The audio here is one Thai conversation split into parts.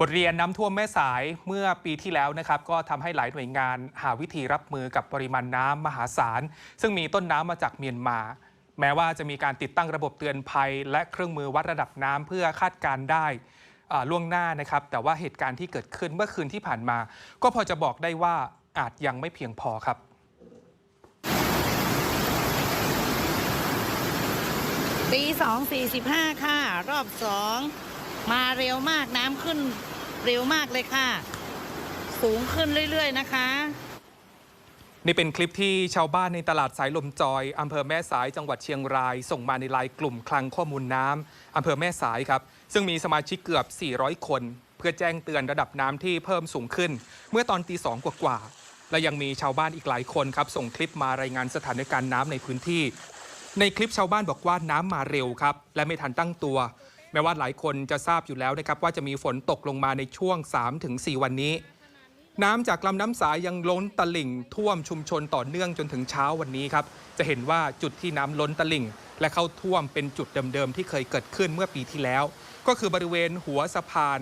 บทเรียนน้ำท่วมแม่สายเมื่อปีที่แล้วนะครับ ก็ทำให้หลายหน่วยงานหาวิธีรับมือกับปริมาณน้ำมหาศาล ซึ่งมีต้นน้ำมาจากเมียนมา แม้ว่าจะมีการติดตั้งระบบเตือนภัย และเครื่องมือวัดระดับน้ำเพื่อคาดการได้ล่วงหน้านะครับ แต่ว่าเหตุการณ์ที่เกิดขึ้นเมื่อคืนที่ผ่านมา ก็พอจะบอกได้ว่าอาจยังไม่เพียงพอครับตีสองสี่สิบห้าค่ะ รอบสอง มาเร็วมากน้ำขึ้นเร็วมากเลยค่ะ สูงขึ้นเรื่อยๆนะคะนี่เป็นคลิปที่ชาวบ้านในตลาดสายลมจอย อำเภอแม่สายจังหวัดเชียงราย ส่งมาในไลน์กลุ่มคลังข้อมูลน้ำอำเภอแม่สายครับ ซึ่งมีสมาชิกเกือบ 400 คน เพื่อแจ้งเตือนระดับน้ำที่เพิ่มสูงขึ้น เมื่อตอนตีสองกว่าๆและยังมีชาวบ้านอีกหลายคนครับ ส่งคลิปมารายงานสถานการณ์น้ำในพื้นที่ ในคลิปชาวบ้านบอกว่าน้ำมาเร็วครับ และไม่ทันตั้งตัว แม้ว่าหลายคนจะทราบอยู่แล้วนะครับว่าจะมีฝนตกลงมาในช่วง 3-4 วันนี้ น้ำจากลำน้ำสายยังล้นตลิ่ง ท่วมชุมชนต่อเนื่องจนถึงเช้าวันนี้ครับ จะเห็นว่าจุดที่น้ำล้นตลิ่ง และเข้าท่วมเป็นจุดเดิมๆที่เคยเกิดขึ้นเมื่อปีที่แล้ว ก็คือบริเวณหัวสะพาน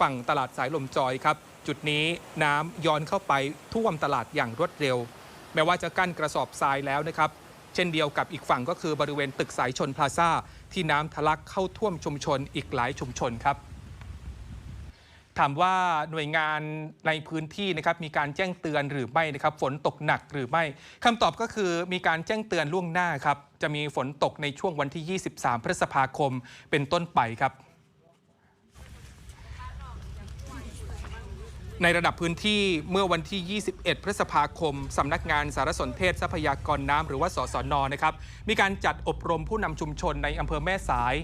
ฝั่งตลาดสายลมจอยครับ จุดนี้น้ำย้อนเข้าไปท่วมตลาดอย่างรวดเร็ว แม้ว่าจะกั้นกระสอบทรายแล้วนะครับ เช่นเดียวกับอีกฝั่งก็คือบริเวณตึกสายชนพลาซ่า ที่น้ำทะลักเข้าท่วมชุมชนอีกหลายชุมชนครับถามว่าหน่วยงานในพื้นที่นะครับมีการแจ้งเตือนหรือไม่นะครับ ฝนตกหนักหรือไม่คำตอบก็คือมีการแจ้งเตือนล่วงหน้าครับ จะมีฝนตกในช่วงวันที่ 23 พฤษภาคมเป็นต้นไปครับ ในระดับพื้นที่เมื่อวันที่ 21 พฤษภาคม สำนักงานสารสนเทศทรัพยากรน้ำหรือว่าสสนนะครับ มีการจัดอบรมผู้นำชุมชนในอำเภอแม่สาย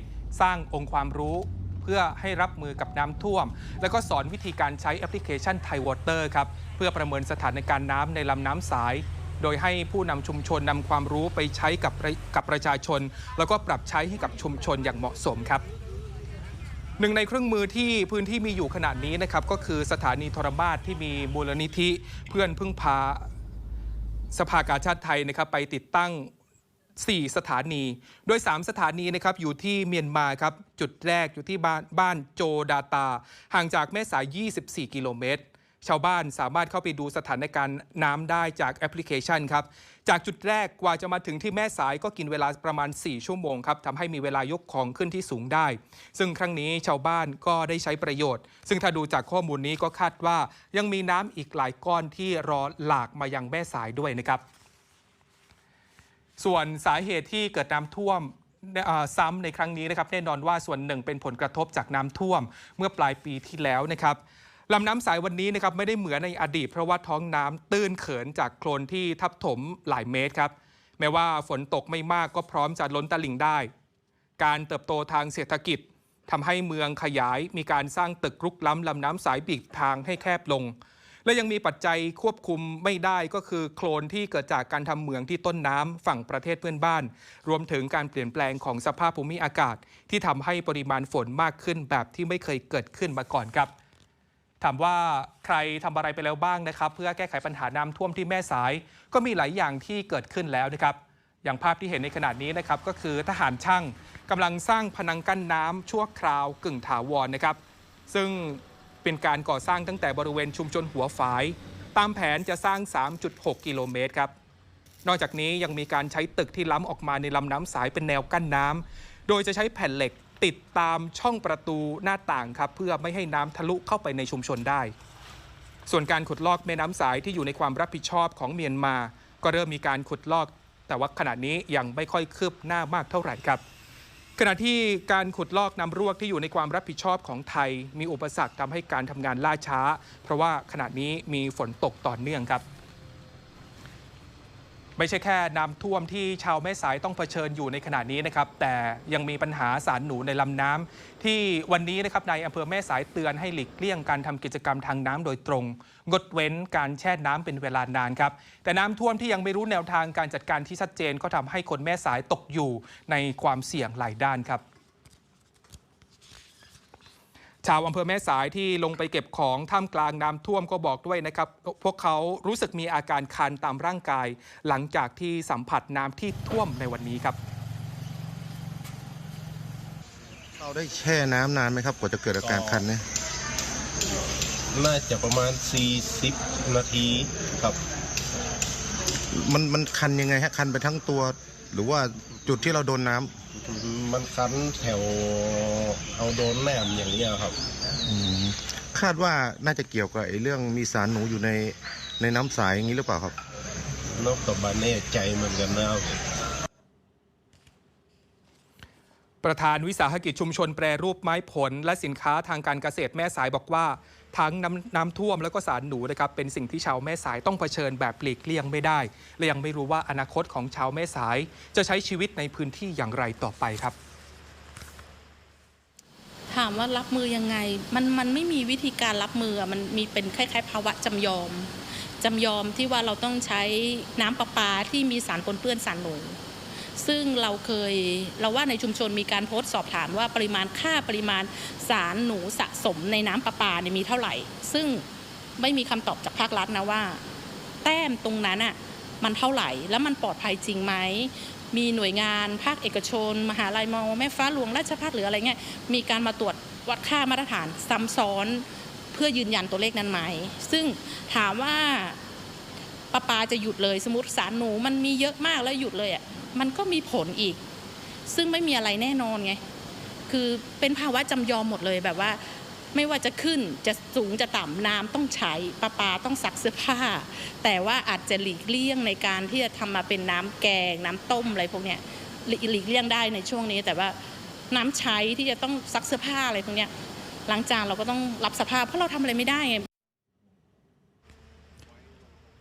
สร้างองค์ความรู้เพื่อให้รับมือกับน้ำท่วม แล้วก็สอนวิธีการใช้แอปพลิเคชันไทยวอเตอร์ครับ เพื่อประเมินสถานการณ์น้ำในลำน้ำสาย โดยให้ผู้นำชุมชนนำความรู้ไปใช้กับกับประชาชน แล้วก็ปรับใช้ให้กับชุมชนอย่างเหมาะสมครับ หนึ่งในเครื่องมือที่พื้นที่มีอยู่ขนาดนี้นะครับก็คือสถานีโทรมาสที่มีมูลนิธิเพื่อนพึ่งพาสภากาชาติไทยนะครับไปติดตั้ง 4 สถานี โดย 3 สถานีนะครับอยู่ที่เมียนมาครับจุดแรกอยู่ที่บ้านบ้านโจดาตา ห่างจากแม่สาย 24 กิโลเมตร ชาวบ้านสามารถเข้าไปดูสถานการณ์น้ำได้จากแอปพลิเคชันครับจากจุดแรกกว่าจะมาถึงที่แม่สายก็กินเวลาประมาณ 4 ชั่วโมงครับทำให้มีเวลายกของขึ้นที่สูงได้ ซึ่งครั้งนี้ชาวบ้านก็ได้ใช้ประโยชน์ ซึ่งถ้าดูจากข้อมูลนี้ก็คาดว่า ยังมีน้ำอีกหลายก้อนที่รอหลากมายังแม่สายด้วยนะครับ ส่วนสาเหตุที่เกิดน้ำท่วมซ้ำในครั้งนี้นะครับแน่นอนว่าส่วนหนึ่งเป็นผลกระทบจากน้ำท่วมเมื่อปลายปีที่แล้วนะครับ ลำน้ำสายวันนี้นะครับไม่ได้เหมือนในอดีต เพราะว่าท้องน้ำตื้นเขินจากโคลนที่ทับถมหลายเมตรครับ แม้ว่าฝนตกไม่มากก็พร้อมจะล้นตลิ่งได้ การเติบโตทางเศรษฐกิจทำให้เมืองขยาย มีการสร้างตึกรุกล้ำลำน้ำสายบีกทางให้แคบลง และยังมีปัจจัยควบคุมไม่ได้ก็คือโคลนที่เกิดจากการทำเหมืองที่ต้นน้ำฝั่งประเทศเพื่อนบ้าน รวมถึงการเปลี่ยนแปลงของสภาพภูมิอากาศ ที่ทำให้ปริมาณฝนมากขึ้นแบบที่ไม่เคยเกิดขึ้นมาก่อนครับ ถามว่าใครทำอะไรไปแล้วบ้างนะครับ เพื่อแก้ไขปัญหาน้ำท่วมที่แม่สาย ก็มีหลายอย่างที่เกิดขึ้นแล้วนะครับ อย่างภาพที่เห็นในขณะนี้นะครับก็คือทหารช่างกำลังสร้างพนังกั้นน้ำชั่วคราวกึ่งถาวรนะครับ ซึ่งเป็นการก่อสร้างตั้งแต่บริเวณชุมชนหัวฝาย ตามแผนจะสร้าง 3.6 กิโลเมตรครับนอกจากนี้ยังมีการใช้ตึกที่ล้ำออกมาในลำน้ำสายเป็นแนวกั้นน้ำโดยจะใช้แผ่นเหล็ก ติดตามช่องประตูหน้าต่างครับเพื่อไม่ให้น้ำทะลุเข้าไปในชุมชนได้ ส่วนการขุดลอกแม่น้ำสายที่อยู่ในความรับผิดชอบของเมียนมา ก็เริ่มมีการขุดลอก แต่ว่าขณะนี้ยังไม่ค่อยคืบหน้ามากเท่าไหร่ครับ ขณะที่การขุดลอกน้ำร่วที่อยู่ในความรับผิดชอบของไทย มีอุปสรรคทำให้การทำงานล่าช้า เพราะว่าขณะนี้มีฝนตกต่อเนื่องครับ ไม่ใช่แค่น้ำท่วมที่ชาวแม่สายต้องเผชิญอยู่ในขณะนี้นะครับ แต่ยังมีปัญหาสารหนูในลำน้ำที่วันนี้นะครับนายอำเภอแม่สายเตือนให้หลีกเลี่ยงการทำกิจกรรมทางน้ำโดยตรง งดเว้นการแช่น้ำเป็นเวลานานครับ แต่น้ำท่วมที่ยังไม่รู้แนวทางการจัดการที่ชัดเจนก็ทำให้คนแม่สายตกอยู่ในความเสี่ยงหลายด้านครับ ชาวอำเภอแม่สายที่ลงไปเก็บของท่ามกลางน้ำท่วมก็บอกด้วยนะครับ พวกเขารู้สึกมีอาการคันตามร่างกาย หลังจากที่สัมผัสน้ำที่ท่วมในวันนี้ครับ เราได้แช่น้ำนานไหมครับกว่าจะเกิดอาการคันเนี่ยน่าจะประมาณ 40 นาทีครับ มันมันคันยังไงฮะคันไปทั้งตัว หรือว่าจุดที่เราโดนน้ำมันคันแถวเอาโดนแหนมอย่างเงี้ยครับ อืมคาดว่าน่าจะเกี่ยวกับไอ้เรื่องมีสารหนูอยู่ในในน้ำสายอย่างนี้หรือเปล่าครับนอกจากบาแน่ใจเหมือนกันนะครับ ประธานวิสาหกิจชุมชนแปรรูปไม้ผล และสินค้าทางการเกษตรแม่สายบอกว่า ทั้งน้ำน้ำท่วมแล้วก็สารหนูนะครับเป็นสิ่งที่ชาวแม่สายต้องเผชิญแบบปลีกเลี่ยงไม่ได้ และยังไม่รู้ว่าอนาคตของชาวแม่สาย จะใช้ชีวิตในพื้นที่อย่างไรต่อไปครับ ถามว่ารับมือยังไง มันมันไม่มีวิธีการรับมือมันมีเป็นคล้าย ๆ ภาวะจำยอมจำยอมที่ว่าเราต้องใช้น้ำประปาที่มีสารปนเปื้อนสารหนู ซึ่งเราเคยเราว่าในชุมชนมีการโพสต์สอบถามว่าปริมาณค่าปริมาณสารหนูสะสมในน้ำประปาเนี่ยมีเท่าไหร่ ซึ่งไม่มีคำตอบจากภาครัฐนะว่า แต้มตรงนั้นอะมันเท่าไหร่ แล้วมันปลอดภัยจริงไหมมีหน่วยงานภาคเอกชน มหาลัยมอแม่ฟ้าหลวงราชภัฏหรืออะไรเงี้ยมีการมาตรวจวัดค่ามาตรฐานซ้ำซ้อนเพื่อยืนยันตัวเลขนั้นไหม ซึ่งถามว่าประปาจะหยุดเลยสมมติสารหนูมันมีเยอะมากแล้วหยุดเลยอะ มันก็มีผลอีก ซึ่งไม่มีอะไรแน่นอนไง คือเป็นภาวะจำยอมหมดเลยแบบว่า ไม่ว่าจะขึ้นจะสูงจะต่ำน้ำต้องใช้ประปาต้องซักเสื้อผ้า แต่ว่าอาจจะหลีกเลี่ยงในการที่จะทำมาเป็นน้ำแกง น้ำต้มอะไรพวกเนี้ยหลีหลีกเลี่ยงได้ในช่วงนี้ แต่ว่าน้ำใช้ที่จะต้องซักเสื้อผ้าอะไรพวกเนี้ยล้างจานเราก็ต้องรับสภาพเพราะเราทำอะไรไม่ได้ไง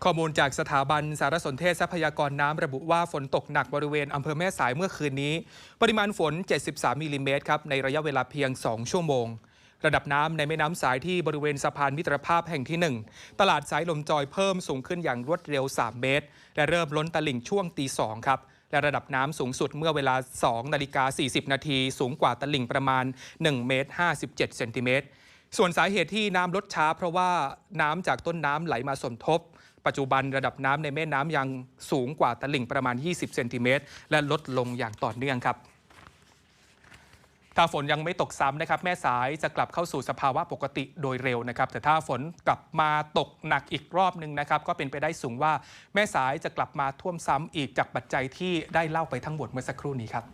ข้อมูลจากสถาบันสารสนเทศทรัพยากรน้ำระบุว่าฝนตกหนักบริเวณอำเภอแม่สายเมื่อคืนนี้ ปริมาณฝน 73มิลลิเมตรครับในระยะเวลาเพียง 2 ชั่วโมง ระดับน้ำในแม่น้ำสายที่บริเวณสะพานมิตรภาพแห่งที่ 1 ตลาดสายลมจอยเพิ่มสูงขึ้นอย่างรวดเร็ว 3 เมตร และเริ่มล้นตลิ่งช่วงตี2ครับและระดับน้ำสูงสุดเมื่อเวลา 2 นาฬิกา 40 นาทีสูงกว่าตลิ่งประมาณ 1 เมตร 57 เซนติเมตร ส่วนสาเหตุที่น้ำลดช้าเพราะว่าน้ำจากต้นน้ำไหลมาสมทบ ปัจจุบันระดับน้ำในแม่น้ำยังสูงกว่าตลิ่งประมาณ 20 เซนติเมตร และลดลงอย่างต่อเนื่องครับถ้าฝนยังไม่ตกซ้ำนะครับ แม่สายจะกลับเข้าสู่สภาวะปกติโดยเร็วนะครับ แต่ถ้าฝนกลับมาตกหนักอีกรอบหนึ่งนะครับ ก็เป็นไปได้สูงว่าแม่สายจะกลับมาท่วมซ้ำอีกจากปัจจัยที่ได้เล่าไปทั้งหมดเมื่อสักครู่นี้ครับ